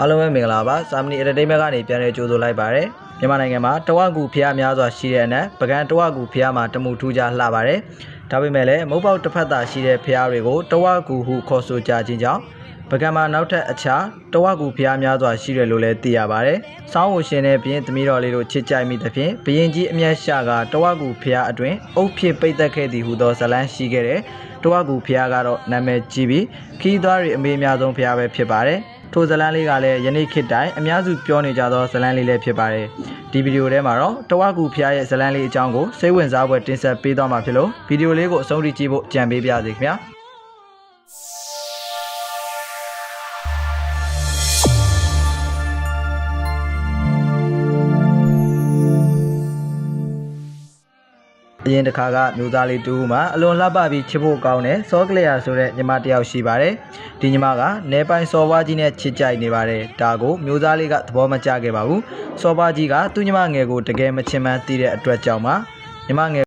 အားလုံးပဲမင်္ဂလာပါစာမဏီ entertainment ကနေပြန်လည်ကြိုဆိုလိုက်ပါရစေမြန်မာနိုင်ငံမှာတဝက်ကူဖျားများစွာရှိတဲ့အနက်ပကံတဝက်ကူဖျားမှာတမှုထူးခြားလှပါတယ်ဒါပေမဲ့လည်းမုတ်ပေါက်တစ်ဖက်သာရှိတဲ့ဖျားတွေကိုတဝက်ကူဟုခေါ်ဆိုကြခြင်းကြောင့်ပကံမှာနောက်ထပ်အခြားတဝက်ကူဖျားများစွာရှိတယ်လို့လည်းသိရပါတယ်စောင်းဝရှင်တဲ့ဘရင်သမီးတော်လေးတို့ချစ်ကြိုက်မိသဖြင့်ဘရင်ကြီးအမျက်ရှာကတဝက်ကူဖျားအတွင်အုတ်ဖြစ်ပိတ်သက်ခဲ့သည်ဟုသောဇလန်းရှိခဲ့တဲ့တဝက်ကူဖျားကတော့နာမည်ကြီးပြီးခီးသွားတွေအမေအများဆုံးဖျားပဲဖြစ်ပါတယ် ထိုဇလန်းလေးကလည်းယနေ့ခေတ်တိုင်အများစုပြောနေကြသောဇလန်းလေးလည်းဖြစ်ပါတယ်ဒီဗီဒီယိုထဲမှာတော့တဝက်ကူဖျားရဲ့ဇလန်းလေးအကြောင်းကိုစိတ်ဝင်စားဖွယ်တင်ဆက်ပေးသွားမှာဖြစ်လို့ဗီဒီယိုလေးကိုအဆုံးထိကြည့်ဖို့ကြံပေးပါစေခင်ဗျာ အရင်တစ်ခါကမျိုးသားလေးတူဦးမှာအလွန်လှပပြီးချစ်ဖို့ကောင်းတဲ့စောကလျာဆိုတဲ့ညီမတစ်ယောက်ရှိပါတယ်။ဒီညီမကနေပိုင်စော်ဘွားကြီးနဲ့ချစ်ကြိုက်နေပါတယ်။ဒါကိုမျိုးသားလေးကသဘောမကျခဲ့ပါဘူး။စော်ဘွားကြီးကသူ့ညီမငယ်ကိုတကယ်မချင်မှန်းသိတဲ့အတွက်ကြောင့်ပါညီမငယ်